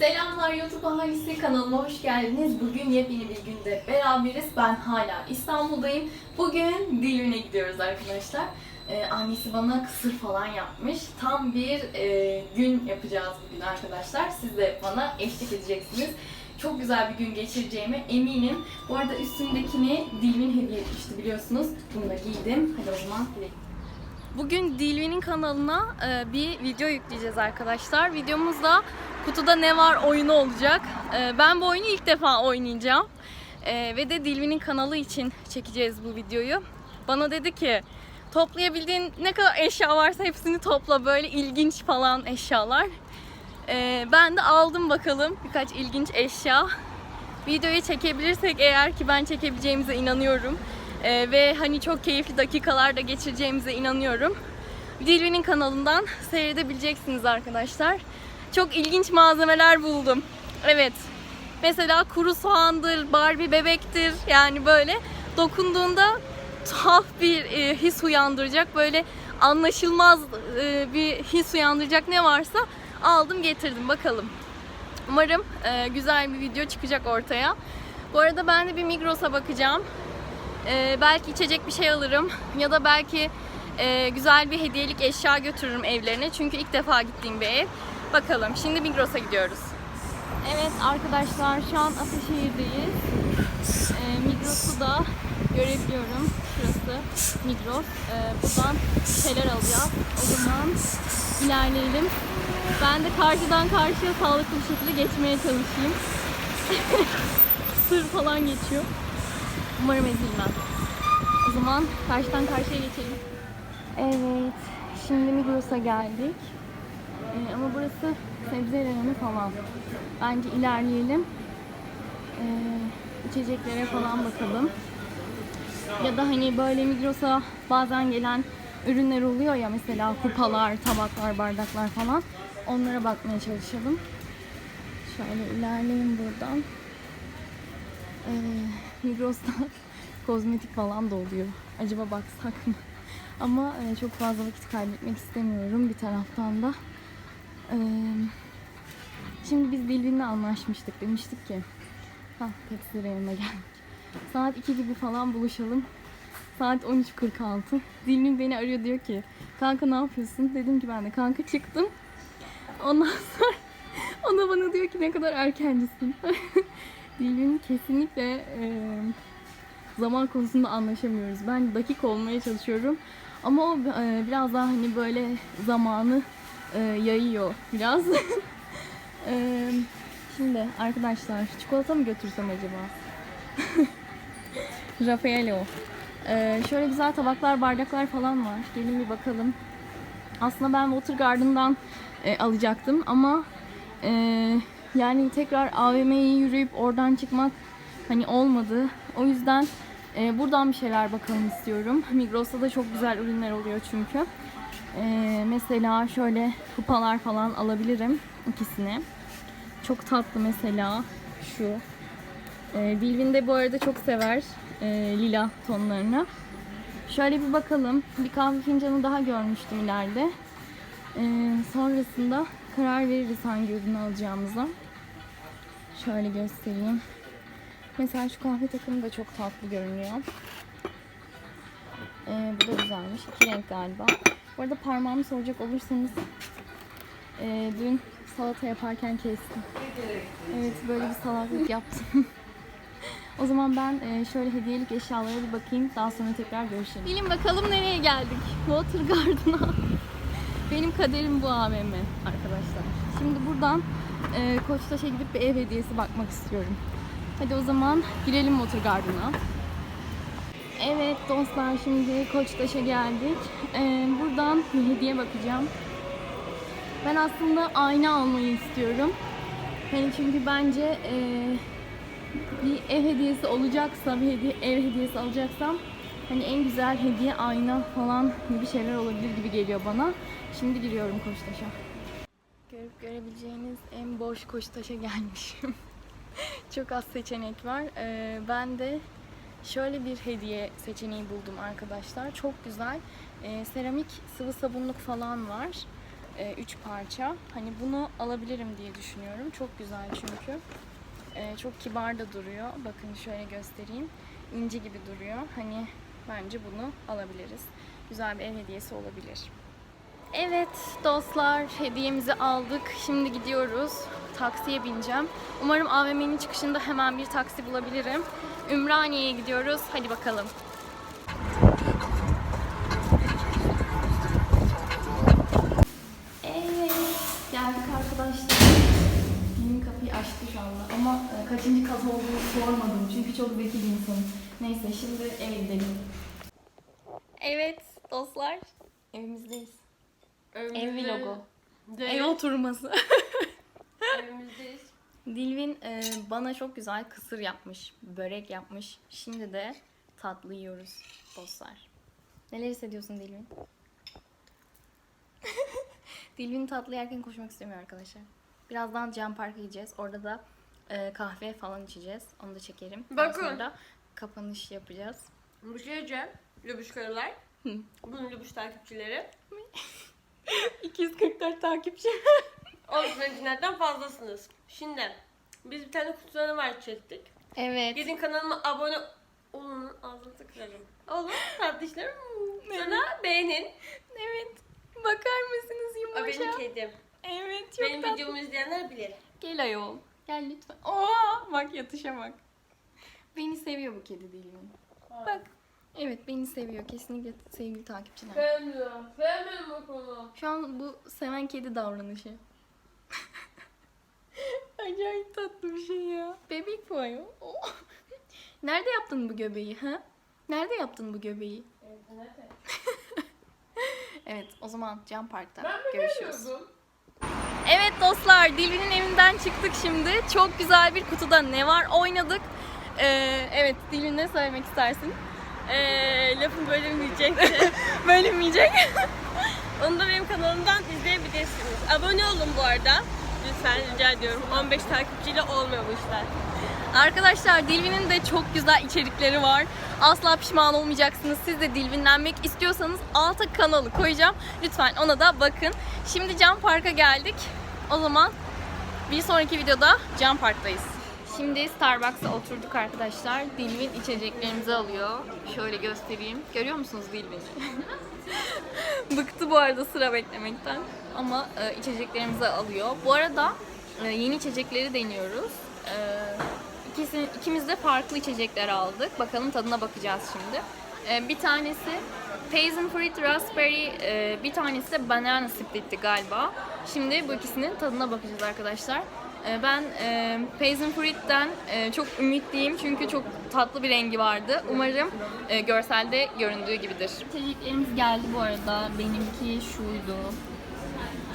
Selamlar YouTube ailesi kanalıma hoş geldiniz. Bugün yepyeni bir günde beraberiz. Ben hala İstanbul'dayım. Bugün Dilün'e gidiyoruz arkadaşlar. Ee, annesi bana kısır falan yapmış. Tam bir e, gün yapacağız bugün arkadaşlar. Siz de bana eşlik edeceksiniz. Çok güzel bir gün geçireceğime eminim. Bu arada üstümdekini Dilvin hediye etmişti biliyorsunuz. Bunu da giydim. Hadi o zaman gidelim. Bugün Dilvi'nin kanalına e, bir video yükleyeceğiz arkadaşlar. Videomuzda kutuda ne var oyunu olacak. E, ben bu oyunu ilk defa oynayacağım. E, ve de Dilvi'nin kanalı için çekeceğiz bu videoyu. Bana dedi ki toplayabildiğin ne kadar eşya varsa hepsini topla böyle ilginç falan eşyalar. E, ben de aldım bakalım birkaç ilginç eşya. Videoyu çekebilirsek eğer ki ben çekebileceğimize inanıyorum. Ee, ve hani çok keyifli dakikalar da geçireceğimize inanıyorum. Dilvi'nin kanalından seyredebileceksiniz arkadaşlar. Çok ilginç malzemeler buldum. Evet. Mesela kuru soğandır, Barbie bebektir. Yani böyle dokunduğunda tuhaf bir e, his uyandıracak. Böyle anlaşılmaz e, bir his uyandıracak ne varsa aldım getirdim bakalım. Umarım e, güzel bir video çıkacak ortaya. Bu arada ben de bir Migros'a bakacağım. Ee, belki içecek bir şey alırım ya da belki e, güzel bir hediyelik eşya götürürüm evlerine. Çünkü ilk defa gittiğim bir ev. Bakalım. Şimdi Migros'a gidiyoruz. Evet arkadaşlar şu an Ataşehir'deyiz. Ee, Migros'u da görebiliyorum. Şurası Migros. Ee, buradan şeyler alacağız. O zaman ilerleyelim. Ben de karşıdan karşıya sağlıklı bir şekilde geçmeye çalışayım. Sır falan geçiyor. Umarım ezilmem. O zaman karşıdan karşıya geçelim. Evet, şimdi Migros'a geldik. Ee, ama burası sebze reyonu falan. Bence ilerleyelim. Ee, içeceklere falan bakalım. Ya da hani böyle Migros'a bazen gelen ürünler oluyor ya mesela kupalar, tabaklar, bardaklar falan. Onlara bakmaya çalışalım. Şöyle ilerleyin buradan. Ee, Migros'ta kozmetik falan da oluyor. Acaba baksak mı? Ama e, çok fazla vakit kaybetmek istemiyorum bir taraftan da. Ee, şimdi biz Dilvin'le anlaşmıştık. Demiştik ki ha Pepsi yanına geldik. Saat 2 gibi falan buluşalım. Saat 13.46. Dilvin beni arıyor diyor ki kanka ne yapıyorsun? Dedim ki ben de kanka çıktım. Ondan sonra o da bana diyor ki ne kadar erkencisin. Dilin kesinlikle e, zaman konusunda anlaşamıyoruz. Ben dakik olmaya çalışıyorum. Ama o e, biraz daha hani böyle zamanı e, yayıyor biraz. e, şimdi arkadaşlar çikolata mı götürsem acaba? Raffaello. E, şöyle güzel tabaklar, bardaklar falan var. Gelin bir bakalım. Aslında ben Water Garden'dan e, alacaktım ama e, yani tekrar AVM'ye yürüyüp oradan çıkmak hani olmadı. O yüzden e, buradan bir şeyler bakalım istiyorum. Migros'ta da çok güzel ürünler oluyor çünkü. E, mesela şöyle kupalar falan alabilirim ikisini. Çok tatlı mesela şu. E, Dilvin de bu arada çok sever e, lila tonlarını. Şöyle bir bakalım. Bir kahve fincanı daha görmüştüm ileride. E, sonrasında karar veririz hangi ürünü alacağımıza. Şöyle göstereyim. Mesela şu kahve takımı da çok tatlı görünüyor. Ee, bu da güzelmiş. İki renk galiba. Bu arada parmağımı soracak olursanız e, dün salata yaparken kestim. Evet böyle bir salaklık yaptım. o zaman ben e, şöyle hediyelik eşyalara bir bakayım. Daha sonra tekrar görüşelim. Bilin bakalım nereye geldik. Water Garden'a. Benim kaderim bu AVM arkadaşlar. Şimdi buradan e, Koçtaş'a gidip bir ev hediyesi bakmak istiyorum. Hadi o zaman girelim Water Garden'a. Evet dostlar şimdi Koçtaş'a geldik. E, buradan bir hediye bakacağım. Ben aslında ayna almayı istiyorum. Hani çünkü bence e, bir ev hediyesi olacaksa, bir hediye, ev hediyesi alacaksam hani en güzel hediye ayna falan gibi şeyler olabilir gibi geliyor bana. Şimdi giriyorum Koçtaş'a. Görüp görebileceğiniz en boş Koçtaş'a gelmişim. Çok az seçenek var. Ee, ben de şöyle bir hediye seçeneği buldum arkadaşlar. Çok güzel. Ee, seramik sıvı sabunluk falan var. e, üç parça. Hani bunu alabilirim diye düşünüyorum. Çok güzel çünkü. E, çok kibar da duruyor. Bakın şöyle göstereyim. İnce gibi duruyor. Hani bence bunu alabiliriz. Güzel bir ev hediyesi olabilir. Evet dostlar hediyemizi aldık. Şimdi gidiyoruz. Taksiye bineceğim. Umarım AVM'nin çıkışında hemen bir taksi bulabilirim. Ümraniye'ye gidiyoruz. Hadi bakalım. Evet, geldik arkadaşlar. Benim kapıyı açtı şu anda ama e, kaçıncı kat olduğunu sormadım çünkü çok zeki bir insanım. Neyse şimdi eve gidelim. Evet dostlar, evimizdeyiz. Ev vlogu. Ev oturması. Evimizdeyiz. Dilvin e, bana çok güzel kısır yapmış, börek yapmış. Şimdi de tatlı yiyoruz dostlar. Neler hissediyorsun Dilvin? Dilvin tatlı yerken koşmak istemiyor arkadaşlar. Birazdan Cam Park'a gideceğiz. Orada da e, kahve falan içeceğiz. Onu da çekerim. Daha Bakın. sonra da kapanış yapacağız. Bu şey diyeceğim. Lubuş karılar. Bunun lubuş takipçileri. 244 takipçi. Olsun hepinlerden fazlasınız. Şimdi biz bir tane kutularını var çektik. Evet. Gidin kanalıma abone olun. Ağzınızı kırarım. Olun tatlışlarım. Sonra beğenin. Evet. Bakar mısınız O benim yumuşak? kedim. Evet çok Benim tatlı. videomu izleyenler bilir. Gel ayol. Gel lütfen. Oo, bak yatışa bak. Beni seviyor bu kedi değil mi? Bak. Evet beni seviyor. Kesinlikle sevgili takipçiler. Sevmiyorum. Sevmiyorum o konu. Şu an bu seven kedi davranışı. Acayip tatlı bir şey ya. Bebek ayol. Oh. Nerede yaptın bu göbeği ha? Nerede yaptın bu göbeği? Evet o zaman Can Park'ta Ben görüşürüz. Evet dostlar, Dilvin'in evinden çıktık şimdi. Çok güzel bir kutuda ne var oynadık. Ee, evet, Dilvin ne söylemek istersin? Ee, lafın bölünmeyecekti. Bölünmeyecek. Onu da benim kanalımdan izleyebilirsiniz. Abone olun bu arada. Lütfen rica ediyorum. 15 takipçiyle olmuyor bu işler. Arkadaşlar Dilvin'in de çok güzel içerikleri var. Asla pişman olmayacaksınız. Siz de Dilvinlenmek istiyorsanız alta kanalı koyacağım. Lütfen ona da bakın. Şimdi Can Park'a geldik. O zaman bir sonraki videoda Can Park'tayız. Şimdi Starbucks'a oturduk arkadaşlar. Dilvin içeceklerimizi alıyor. Şöyle göstereyim. Görüyor musunuz Dilvin'i? Bıktı bu arada sıra beklemekten. Ama e, içeceklerimizi alıyor. Bu arada e, yeni içecekleri deniyoruz. E, ikisi, ikimiz de farklı içecekler aldık. Bakalım tadına bakacağız şimdi. E, bir tanesi Paisin Fruit Raspberry, e, bir tanesi de Banana Split'ti galiba. Şimdi bu ikisinin tadına bakacağız arkadaşlar. E, ben e, Paisin Fruit'ten e, çok ümitliyim çünkü çok tatlı bir rengi vardı. Umarım e, görselde göründüğü gibidir. İçeceklerimiz geldi bu arada. Benimki şuydu.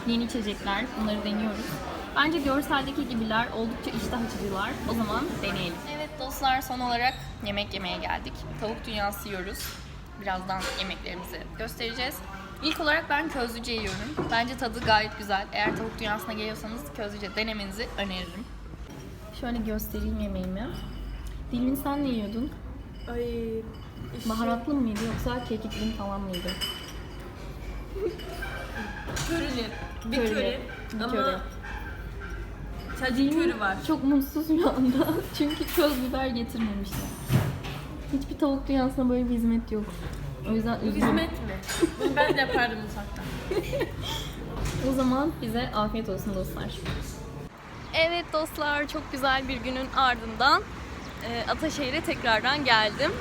Yeni içecekler. Bunları deniyoruz. Bence görseldeki gibiler. Oldukça iştah açıcılar. O zaman deneyelim. Evet dostlar son olarak yemek yemeye geldik. Tavuk dünyası yiyoruz. Birazdan yemeklerimizi göstereceğiz. İlk olarak ben közlüce yiyorum. Bence tadı gayet güzel. Eğer tavuk dünyasına geliyorsanız közlüce denemenizi öneririm. Şöyle göstereyim yemeğimi. Dilvin sen ne yiyordun? Ay. Baharatlı mıydı yoksa kekikli falan mıydı? Körili. Bir köri. Bir Ama köri. sadece köri var. Çok mutsuz şu anda. Çünkü köz biber getirmemişler. Hiçbir tavuk dünyasına böyle bir hizmet yok. O yüzden üzgünüm. Hizmet mi? Bunu ben de yapardım mutfakta. O zaman bize afiyet olsun dostlar. Evet dostlar çok güzel bir günün ardından e, Ataşehir'e tekrardan geldim.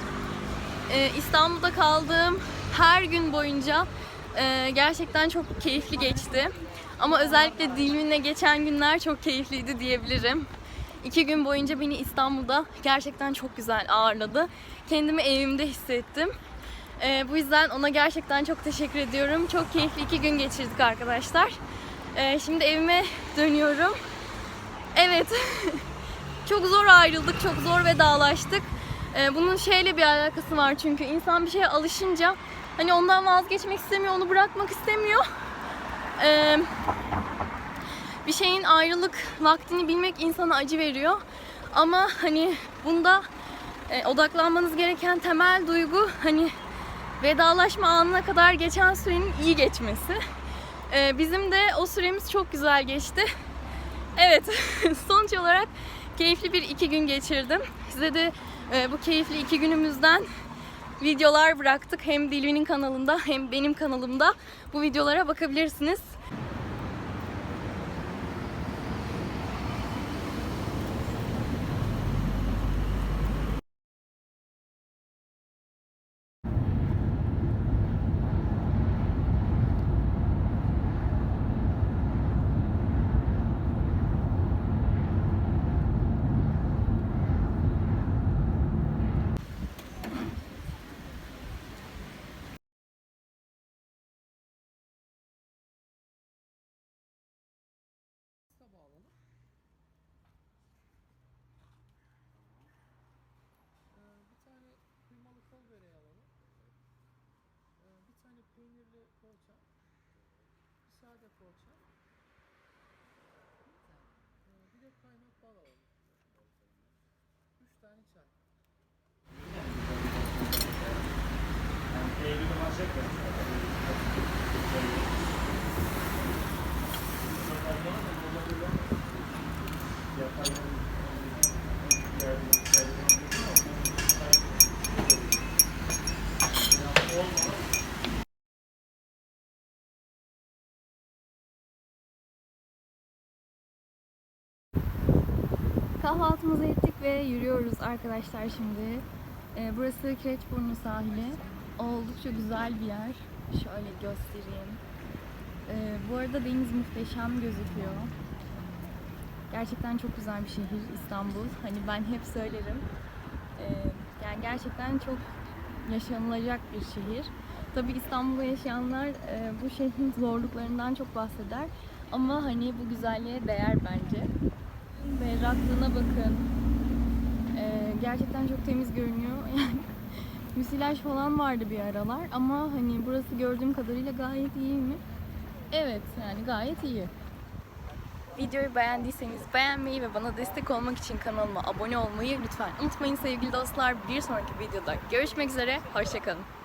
E, İstanbul'da kaldığım her gün boyunca e, gerçekten çok keyifli geçti. Ama özellikle Dilmin'le geçen günler çok keyifliydi diyebilirim. İki gün boyunca beni İstanbul'da gerçekten çok güzel ağırladı. Kendimi evimde hissettim. Ee, bu yüzden ona gerçekten çok teşekkür ediyorum. Çok keyifli iki gün geçirdik arkadaşlar. Ee, şimdi evime dönüyorum. Evet. çok zor ayrıldık, çok zor vedalaştık. Ee, bunun şeyle bir alakası var çünkü insan bir şeye alışınca hani ondan vazgeçmek istemiyor, onu bırakmak istemiyor. Ee, bir şeyin ayrılık vaktini bilmek insana acı veriyor. Ama hani bunda e, odaklanmanız gereken temel duygu hani vedalaşma anına kadar geçen sürenin iyi geçmesi. Ee, bizim de o süremiz çok güzel geçti. Evet, sonuç olarak keyifli bir iki gün geçirdim. Size de e, bu keyifli iki günümüzden videolar bıraktık. Hem Dilvi'nin kanalında hem benim kanalımda bu videolara bakabilirsiniz. bir tane kıymalı kol böreği alalım. Ee, bir tane peynirli poğaça. Bir sade poğaça. Ee, bir de kaymak bal alalım. Üç tane çay. Kahvaltımızı ettik ve yürüyoruz arkadaşlar şimdi. Ee, burası Kireçburnu sahili. Oldukça güzel bir yer. Şöyle göstereyim. Ee, bu arada deniz muhteşem gözüküyor. Gerçekten çok güzel bir şehir İstanbul. Hani ben hep söylerim. Ee, yani gerçekten çok yaşanılacak bir şehir. Tabii İstanbul'da yaşayanlar e, bu şehrin zorluklarından çok bahseder. Ama hani bu güzelliğe değer bence. Berraklığına bakın. Ee, gerçekten çok temiz görünüyor. Müsilaj falan vardı bir aralar ama hani burası gördüğüm kadarıyla gayet iyi mi? Evet yani gayet iyi. Videoyu beğendiyseniz beğenmeyi ve bana destek olmak için kanalıma abone olmayı lütfen unutmayın sevgili dostlar. Bir sonraki videoda görüşmek üzere. Hoşçakalın.